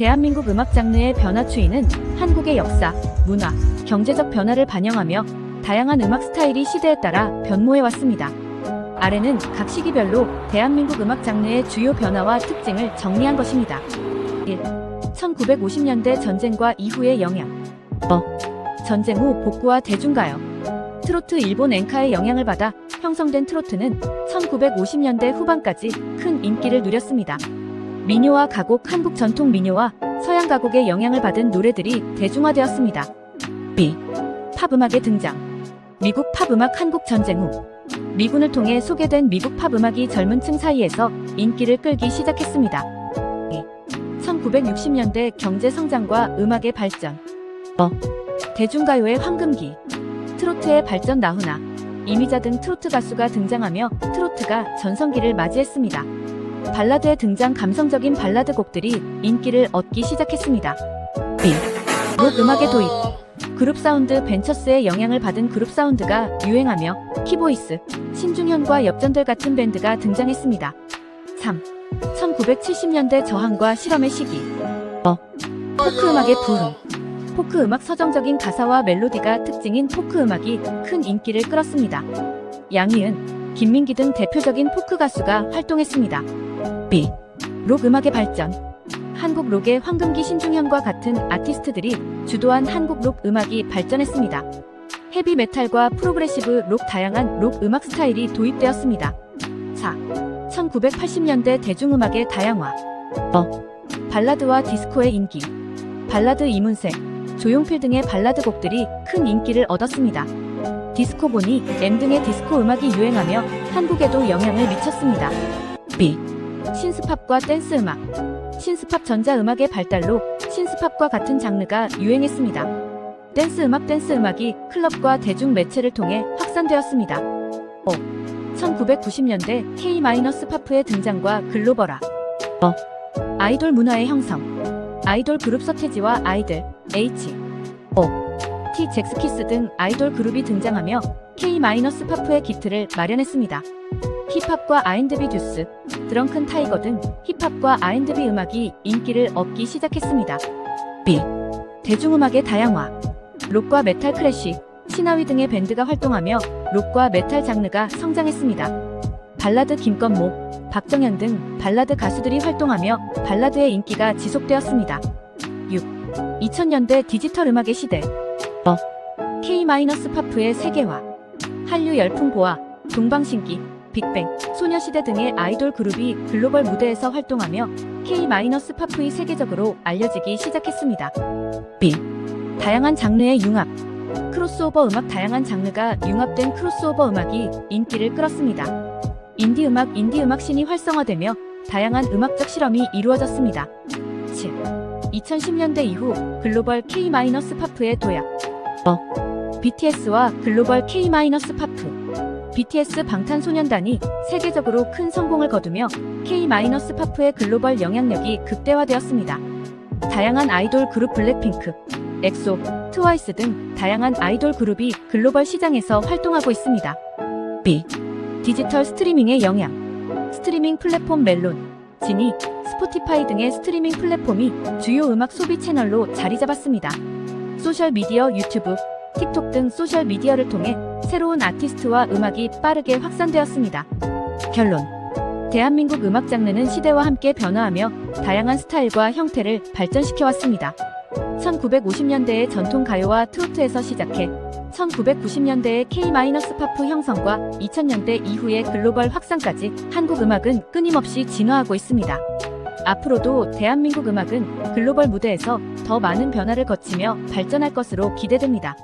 대한민국 음악 장르의 변화 추이는 한국의 역사, 문화, 경제적 변화를 반영하며 다양한 음악 스타일이 시대에 따라 변모해 왔습니다. 아래는 각 시기별로 대한민국 음악 장르의 주요 변화와 특징을 정리한 것입니다. 1. 1950년대 전쟁과 이후의 영향. 어. 전쟁 후 복구와 대중가요. 트로트 일본 엔카의 영향을 받아 형성된 트로트는 1950년대 후반까지 큰 인기를 누렸습니다. 민요와 가곡, 한국 전통 민요와 서양 가곡의 영향을 받은 노래들이 대중화되었습니다. B. 팝음악의 등장. 미국 팝음악 한국 전쟁 후 미군을 통해 소개된 미국 팝음악이 젊은 층 사이에서 인기를 끌기 시작했습니다. 1960년대 경제 성장과 음악의 발전. 어. 대중가요의 황금기. 트로트의 발전 나훈아, 이미자 등 트로트 가수가 등장하며 트로트가 전성기를 맞이했습니다. 발라드의 등장 감성적인 발라드 곡들이 인기를 얻기 시작했습니다. B. 록 음악의 도입. 그룹 사운드 벤처스의 영향을 받은 그룹 사운드가 유행하며 키보이스, 신중현과 엽전들 같은 밴드가 등장했습니다. 3. 1970년대 저항과 실험의 시기. 어. 포크 음악의 부흥. 포크 음악 서정적인 가사와 멜로디가 특징인 포크 음악이 큰 인기를 끌었습니다. 양희은, 김민기 등 대표적인 포크 가수가 활동했습니다. B. 록 음악의 발전. 한국 록의 황금기 신중현과 같은 아티스트들이 주도한 한국 록 음악이 발전했습니다. 헤비 메탈과 프로그레시브 록 다양한 록 음악 스타일이 도입되었습니다. 4. 1980년대 대중음악의 다양화. 어. 발라드와 디스코의 인기. 발라드 이문세, 조용필 등의 발라드 곡들이 큰 인기를 얻었습니다. 디스코보니, M 등의 디스코 음악이 유행하며 한국에도 영향을 미쳤습니다. B. 신스팝과 댄스 음악. 신스팝 전자 음악의 발달로 신스팝과 같은 장르가 유행했습니다. 댄스 음악 댄스 음악이 클럽과 대중 매체를 통해 확산되었습니다. 5. 1990년대 K-파프의 등장과 글로벌화. 어. 아이돌 문화의 형성. 아이돌 그룹 서태지와 아이들, H, O, T 잭스키스 등 아이돌 그룹이 등장하며 K-파프의 기틀을 마련했습니다. 힙합과 R&B 듀스, 드렁큰 타이거 등 힙합과 R&B 음악이 인기를 얻기 시작했습니다. B. 대중음악의 다양화. 록과 메탈 클래식, 신하위 등의 밴드가 활동하며 록과 메탈 장르가 성장했습니다. 발라드 김건모, 박정현 등 발라드 가수들이 활동하며 발라드의 인기가 지속되었습니다. 6. 2000년대 디지털 음악의 시대. 어. K-파프의 세계화. 한류 열풍 보아, 동방신기, 빅뱅, 소녀시대 등의 아이돌 그룹이 글로벌 무대에서 활동하며 K-파프의 세계적으로 알려지기 시작했습니다. B. 다양한 장르의 융합. 크로스오버 음악 다양한 장르가 융합된 크로스오버 음악이 인기를 끌었습니다. 인디 음악 인디 음악 신이 활성화되며 다양한 음악적 실험이 이루어졌습니다. 7. 2010년대 이후 글로벌 K-파프의 도약. 어. BTS와 글로벌 K-파프. BTS 방탄소년단이 세계적으로 큰 성공을 거두며 K-파프의 글로벌 영향력이 극대화되었습니다. 다양한 아이돌 그룹 블랙핑크, 엑소, 트와이스 등 다양한 아이돌 그룹이 글로벌 시장에서 활동하고 있습니다. B. 디지털 스트리밍의 영향. 스트리밍 플랫폼 멜론, 지니, 스포티파이 등의 스트리밍 플랫폼이 주요 음악 소비 채널로 자리 잡았습니다. 소셜 미디어 유튜브, 틱톡 등 소셜 미디어를 통해 새로운 아티스트와 음악이 빠르게 확산되었습니다. 결론. 대한민국 음악 장르는 시대와 함께 변화하며 다양한 스타일과 형태를 발전시켜 왔습니다. 1950년대의 전통 가요와 트로트에서 시작해 1990년대의 K-파프 형성과 2000년대 이후의 글로벌 확산까지 한국 음악은 끊임없이 진화하고 있습니다. 앞으로도 대한민국 음악은 글로벌 무대에서 더 많은 변화를 거치며 발전할 것으로 기대됩니다.